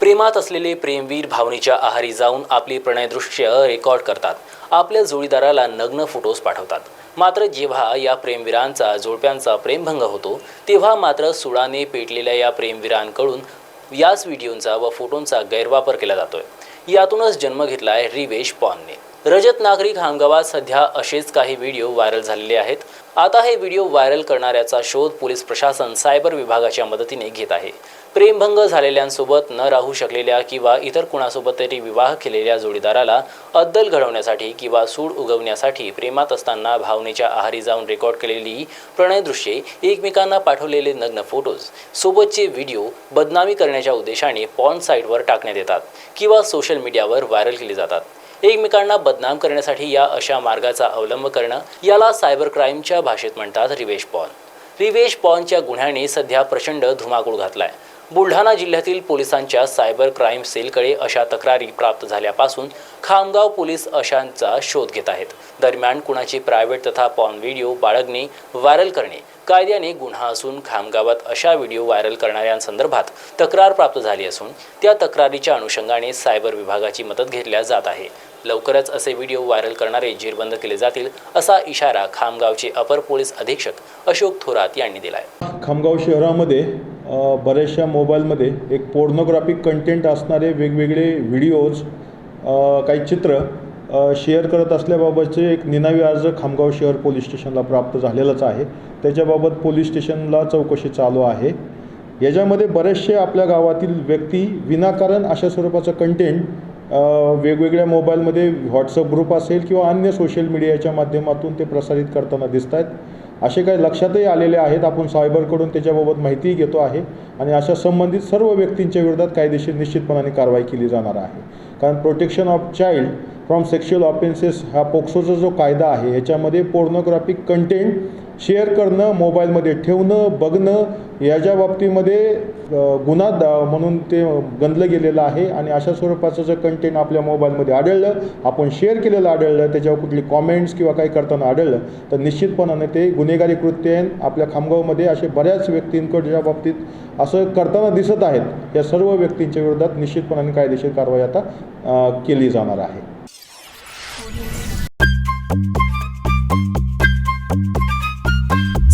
प्रेमात असलेले प्रेमवीर भावनेच्या आहारी जाऊन आपली प्रणयदृश्य रेकॉर्ड करतात. आपल्या जोडीदाराला नग्न फोटोज पाठवतात. मात्र जेव्हा या प्रेमवीरांचा जोडप्यांचा प्रेमभंग होतो तेव्हा मात्र सुळाने पेटलेल्या या प्रेमवीरांकडून याच व्हिडिओंचा व फोटोंचा गैरवापर केला जातोय. यातूनच जन्म घेतलाय रिवेश पॉनने. रजत नागरिक हंगामात सध्या असेच काही व्हिडिओ व्हायरल झालेले आहेत. आता हे व्हिडिओ व्हायरल करणाऱ्याचा शोध पोलीस प्रशासन सायबर विभागाच्या मदतीने घेत आहे. प्रेमभंग झालेल्यांसोबत न राहू शकलेल्या किंवा इतर कुणासोबत तरी विवाह केलेल्या जोडीदाराला अद्दल घडवण्यासाठी किंवा सूड उगवण्यासाठी प्रेमात असताना भावनेच्या आहारी जाऊन रेकॉर्ड केलेली प्रणयदृश्ये एकमेकांना पाठवलेले नग्न फोटोज सोबतचे व्हिडिओ बदनामी करण्याच्या उद्देशाने पॉन साईटवर टाकण्यात येतात किंवा सोशल मीडियावर व्हायरल केले जातात. एकमेकांना बदनाम करण्यासाठी या अशा मार्गाचा अवलंब करणं याला सायबर क्राईमच्या भाषेत म्हणतात रिवेश पॉन रिवेश पॉनच्या गुन्ह्याने सध्या प्रचंड धुमाकूळ घातलाय. बुलढाणा जिल्ह्यातील पोलिसांच्या सायबर क्राईम सेलकडे अशा तक्रारी प्राप्त झाल्यापासून खामगाव पोलीस अशांचा शोध घेत आहेत. दरम्यान कुणाची प्रायव्हेट तथा पॉन व्हिडिओ बाळगणे व्हायरल करणे कायद्याने गुन्हा असून खामगावात अशा व्हिडिओ व्हायरल करणाऱ्यांसंदर्भात तक्रार प्राप्त झाली असून त्या तक्रारीच्या अनुषंगाने सायबर विभागाची मदत घेतल्या जात आहे. लवकरच असे व्हिडिओ व्हायरल करणारे जेरबंद केले जातील असा इशारा खामगावचे अपर पोलीस अधीक्षक अशोक थोरात यांनी दिला आहे खामगाव शहरामध्ये बऱ्याचशा मोबाईलमध्ये एक पोर्नोग्राफिक कंटेंट असणारे वेगवेगळे व्हिडिओज काही चित्र शेअर करत असल्याबाबतचे एक निनावी अर्ज खामगाव शहर पोलीस स्टेशनला प्राप्त झालेलाच आहे. त्याच्याबाबत पोलीस स्टेशनला चौकशी चालू आहे. याच्यामध्ये बरेचसे आपल्या गावातील व्यक्ती विनाकारण अशा स्वरूपाचं कंटेंट वेगवेगळ्या मोबाईलमध्ये व्हॉट्सअप ग्रुप असेल किंवा अन्य सोशल मीडियाच्या माध्यमातून ते प्रसारित करताना दिसत आहेत असे काही लक्षातही आलेले आहेत. आपण सायबरकडून त्याच्याबाबत माहितीही घेतो आहे आणि अशा संबंधित सर्व व्यक्तींच्या विरोधात कायदेशीर निश्चितपणाने कारवाई केली जाणार आहे. कारण protection of child from sexual offences हा पोक्सोचा जो कायदा आहे याच्यामध्ये पोर्नोग्राफिक कंटेंट शेअर करणं मोबाईलमध्ये ठेवणं बघणं याच्या बाबतीमध्ये गुन्हा दा म्हणून ते गणलं गेलेलं आहे आणि अशा स्वरूपाचं जर कंटेंट आपल्या मोबाईलमध्ये आढळलं आपण शेअर केलेलं आढळलं त्याच्यावर कुठली कॉमेंट्स किंवा काही करताना आढळलं तर निश्चितपणाने ते गुन्हेगारी कृत्य आहे. आपल्या खामगावमध्ये असे बऱ्याच व्यक्तींकडच्या बाबतीत असं करताना दिसत आहेत या सर्व व्यक्तींच्या विरोधात निश्चितपणाने कायदेशीर कारवाई आता केली जाणार आहे.